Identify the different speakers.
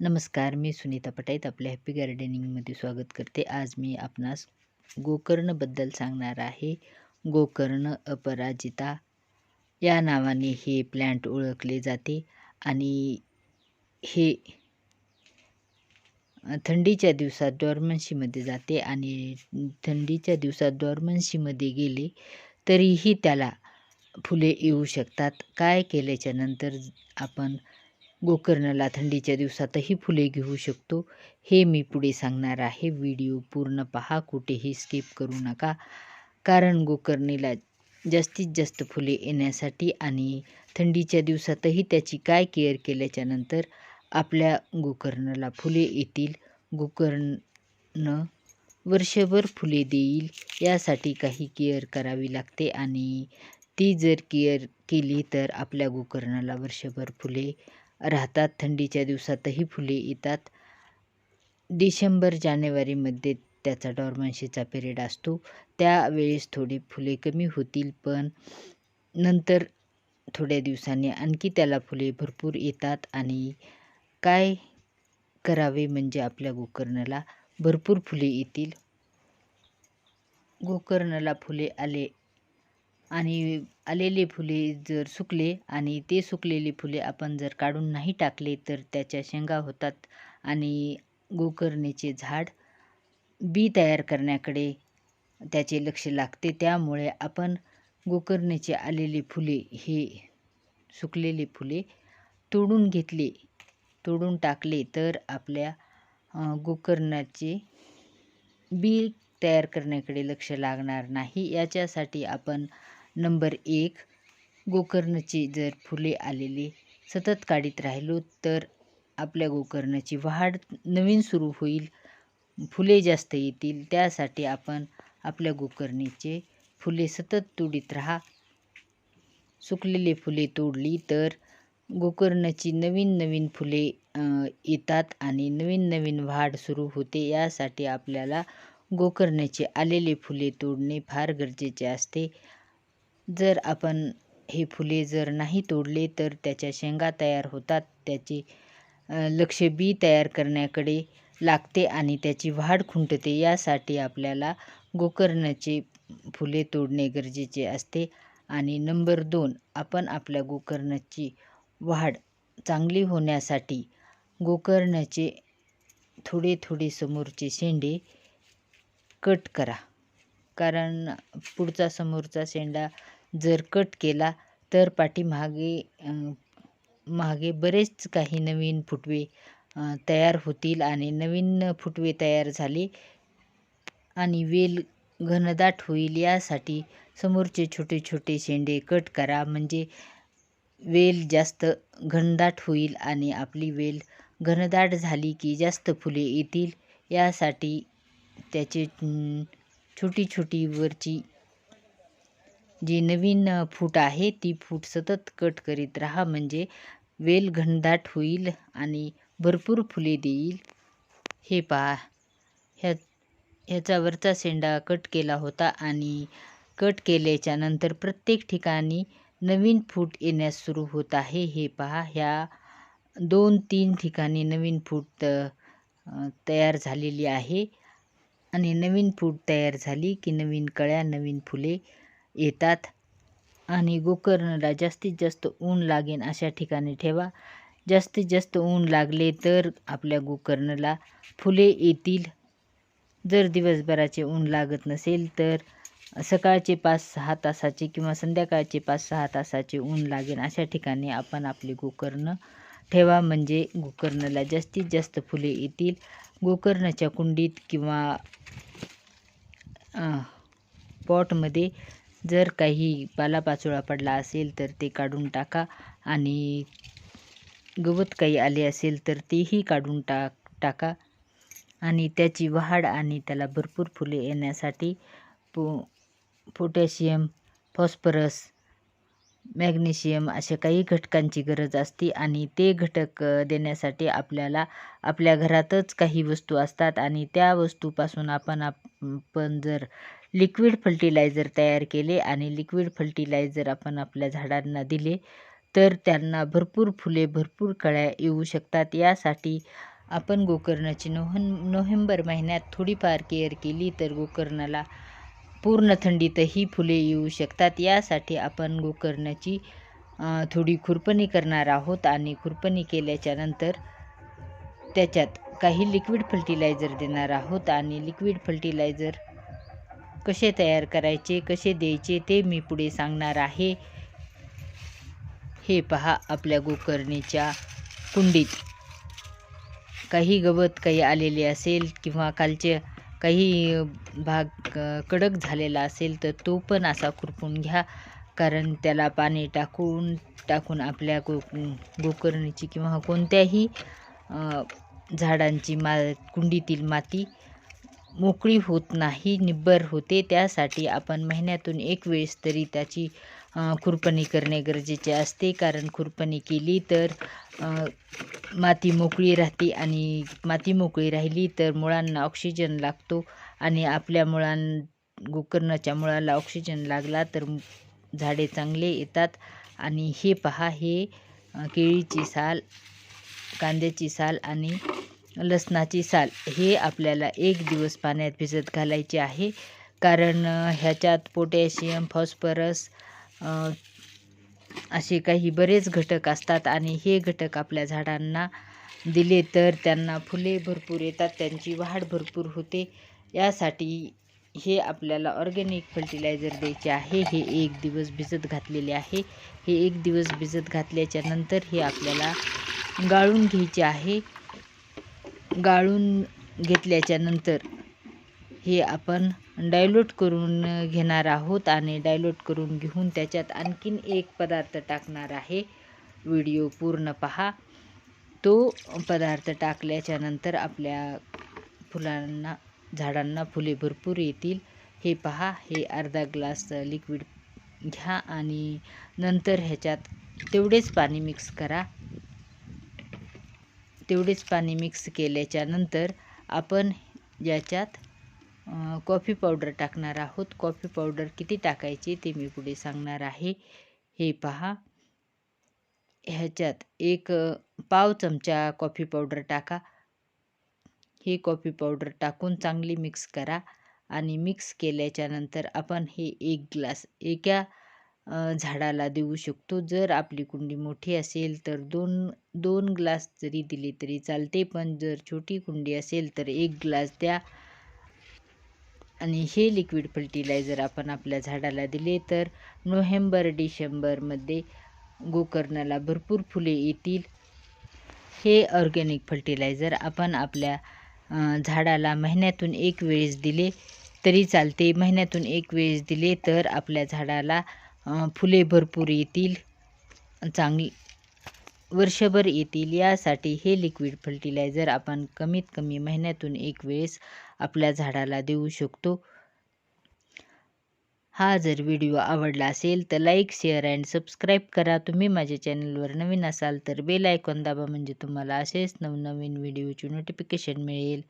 Speaker 1: नमस्कार मी सुनीता पटाईत आपल्या हॅपी गार्डनिंगमध्ये स्वागत करते. आज मी आपणास गोकर्णबद्दल सांगणार आहे. गोकर्ण अपराजिता या नावाने हे प्लॅन्ट ओळखले जाते आणि हे थंडीच्या दिवसात डॉर्मन्सीमध्ये जाते आणि थंडीच्या दिवसात डॉर्मन्सीमध्ये गेले तरीही त्याला फुले येऊ शकतात. काय केल्याच्यानंतर आपण गोकर्णला थंडीच्या दिवसातही फुले घेऊ शकतो. हे मी पुढे सांगणार आहे. व्हिडिओ पूर्ण पहा. कुठेही स्किप करू नका. कारण गोकर्णीला जास्तीत जास्त फुले येण्यासाठी आणि थंडीच्या दिवसातही त्याची काय केअर केल्याच्यानंतर आपल्या गोकर्णाला फुले येतील. गोकर्ण वर्षभर फुले देईल. यासाठी काही केअर करावी लागते आणि ती जर केअर केली तर आपल्या गोकर्णाला वर्षभर फुले राहतात. थंडीच्या दिवसातही फुले येतात. डिसेंबर जानेवारीमध्ये त्याचा डॉर्मन्शीचा पिरियड असतो. त्यावेळेस थोडी फुले कमी होतील पण नंतर थोड्या दिवसांनी आणखी त्याला फुले भरपूर येतात आणि काय करावे म्हणजे आपल्या गोकर्णाला भरपूर फुले येतील. गोकर्णाला फुले आले आणि आलेले फुले जर सुकले आणि ते सुकलेली फुले आपण जर काढून नाही टाकले तर त्याच्या शेंगा होतात आणि गोकर्णीचे झाड बी तयार करण्याकडे त्याचे लक्ष लागते. त्यामुळे आपण गोकर्णीचे आलेले फुले हे सुकलेले फुले तोडून घेतले तोडून टाकले तर आपल्या गोकर्णाचे बी तयार करण्याकडे लक्ष लागणार नाही. याच्यासाठी आपण नंबर एक गोकर्णची जर फुले आलेली सतत काढीत राहिलो तर आपल्या गोकर्णाची वाढ नवीन सुरू होईल. फुले जास्त येतील त्यासाठी आपण आपल्या गोकर्णीचे फुले सतत तोडीत राहा. सुकलेले फुले तोडली तर गोकर्णाची नवीन नवीन फुले येतात आणि नवीन नवीन वाढ सुरू होते. यासाठी आपल्याला गोकर्णाचे आलेले फुले तोडणे फार गरजेचे असते. जर आपण हे फुले जर नाही तोडले तर त्याच्या शेंगा तयार होतात. त्याचे लक्ष बी तयार करण्याकडे लागते आणि त्याची वाढ खुंटते. यासाठी आपल्याला गोकर्णाचे फुले तोडणे गरजेचे असते. आणि नंबर दोन आपण आपल्या गोकर्णाची वाढ चांगली होण्यासाठी गोकर्णाचे थोडे थोडे समोरचे शेंडे कट करा. कारण पुढचा समोरचा शेंडा जर कट केला तर पाठीमागे मागे बरेच काही नवीन फुटवे तयार होतील आणि नवीन फुटवे तयार झाले आणि वेल घनदाट होईल यासाठी समोरचे छोटे छोटे शेंडे कट करा. म्हणजे वेल जास्त घनदाट होईल आणि आपली वेल घनदाट झाली की जास्त फुले येतील. यासाठी त्याचे छोटी छोटी वरची जी नवीन फूट आहे ती फूट सतत कट करीत राहा. म्हणजे वेल घनदाट होईल आणि भरपूर फुले देईल. हे पहा. ह्या ह्याचा वरचा शेंडा कट केला होता आणि कट केल्याच्यानंतर प्रत्येक ठिकाणी नवीन फूट येण्यास सुरू होत आहे. हे पहा. ह्या दोन तीन ठिकाणी नवीन फूट तयार झालेली आहे. आणि नवीन फूट तयार झाली की नवीन कळ्या नवीन फुले येतात आणि गोकर्णला जास्तीत जास्त ऊन लागेल अशा ठिकाणी ठेवा. जास्तीत जास्त ऊन लागले तर आपल्या गोकर्णला फुले येतील. जर दिवसभराचे ऊन लागत नसेल तर सकाळचे पाच सहा तासाचे किंवा संध्याकाळचे पाच सहा तासाचे ऊन लागेल अशा ठिकाणी आपण आपले गोकर्ण ठेवा. म्हणजे गोकर्णला जास्तीत जास्त फुले येतील. गोकर्णाच्या कुंडीत किंवा पॉटमध्ये जर काही पालापाचोळा पडला असेल तर ते काढून टाका आणि गवत काही आले असेल तर तेही काढून टाक टाका. आणि त्याची वाढ आणि त्याला भरपूर फुले येण्यासाठी पो पोटॅशियम फॉस्फरस मॅग्नेशियम अशा काही घटकांची गरज असते आणि ते घटक देण्यासाठी आपल्याला आपल्या घरातच काही वस्तू असतात आणि त्या वस्तूपासून आपण आपण जर लिक्विड फर्टिलायझर तयार केले आणि लिक्विड फर्टिलायझर आपण आपल्या झाडांना दिले तर त्यांना भरपूर फुले भरपूर कळ्या येऊ शकतात. यासाठी आपण गोकर्णाची नोहन नोव्हेंबर महिन्यात थोडीफार केअर केली तर गोकर्णाला पूर्ण थंडीतही फुले येऊ शकतात. यासाठी आपण गोकर्णाची थोडी खुरपणी करणार आहोत आणि खुरपणी केल्याच्यानंतर त्याच्यात काही लिक्विड फर्टिलायझर देणार आहोत आणि लिक्विड फर्टिलायझर कसे तयार करायचे कसे द्यायचे ते मी पुढे सांगणार आहे. हे पहा आपल्या गोकर्णीच्या कुंडीत. काही गवत काही आलेले असेल किंवा कालचे काही भाग कडक झालेला असेल तर तो पण असा खुरपून घ्या. कारण त्याला पाणी टाकून टाकून आपल्या गो गोकर्णीची किंवा कोणत्याही झाडांची मा कुंडीतील माती मोकळी होत नाही निब्बर होते. त्यासाठी आपण महिन्यातून एक वेळेस तरी त्याची खुरपणी करणे गरजेचे असते. कारण खुरपणी केली तर माती मोकळी राहते आणि माती मोकळी राहिली तर मुळांना ऑक्सिजन लागतो आणि आपल्या मुळां गोकर्णाच्या मुळाला ऑक्सिजन लागला तर झाडे चांगले येतात. आणि हे पहा हे केळीची साल कांद्याची साल आणि लसणाची साल हे आपल्याला एक दिवस पाण्यात भिजत घालायचे आहे. कारण ह्याच्यात पोटॅशियम फॉस्फरस असे काही बरेच घटक असतात आणि हे घटक आपल्या झाडांना दिले तर त्यांना फुले भरपूर येतात त्यांची वाढ भरपूर होते. यासाठी हे आपल्याला ऑर्गॅनिक फर्टिलायझर द्यायचे आहे. हे एक दिवस भिजत घातलेले आहे. हे एक दिवस भिजत घातल्याच्या नंतर हे आपल्याला गाळून घ्यायचे आहे. गाळून घेतल्याच्या नंतर हे आपण डायल्यूट करून घेणार आहोत आणि डायल्यूट करून घेऊन त्याच्यात आणखीन एक पदार्थ टाकणार आहे. व्हिडिओ पूर्ण पहा. तो पदार्थ टाकल्याच्या नंतर आपल्या फुलांना झाडांना फुले भरपूर येतील. हे पहा हे अर्धा ग्लास लिक्विड घ्या आणि नंतर ह्याच्यात तेवढेच पाणी मिक्स करा. तेवढेच पाणी मिक्स केल्याच्यानंतर आपण याच्यात कॉफी पावडर टाकणार आहोत. कॉफी पावडर किती टाकायची ते मी पुढे सांगणार आहे. हे पहा. ह्याच्यात एक पाव चमचा कॉफी पावडर टाका. हे कॉफी पावडर टाकून चांगली मिक्स करा आणि मिक्स केल्याच्यानंतर आपण हे एक ग्लास एका झाडाला देऊ शकतो. जर आपली कुंडी मोठी असेल तर दोन दोन ग्लास जरी दिले तरी चालते. पण जर छोटी कुंडी असेल तर एक ग्लास द्या. आणि हे लिक्विड फर्टिलायझर आपण आपल्या झाडाला दिले तर नोव्हेंबर डिसेंबरमध्ये गोकर्णाला भरपूर फुले येतील. हे ऑर्गॅनिक फर्टिलायझर आपण आपल्या झाडाला महिन्यातून एक वेळेस दिले तरी चालते. महिन्यातून एक वेळेस दिले तर आपल्या झाडाला फुले भरपूर येतील. चांगली वर्षभर येतील. यासाठी हे लिक्विड फर्टिलायझर आपण कमीत कमी महिन्यातून एक वेळेस आपल्या झाडाला देऊ शकतो. हा जर व्हिडिओ आवडला असेल तर लाईक शेअर अँड सबस्क्राईब करा. तुम्ही माझ्या चॅनलवर नवीन असाल तर बेल आयकॉन दाबा म्हणजे तुम्हाला असेच नवनवीन व्हिडिओची नोटिफिकेशन मिळेल.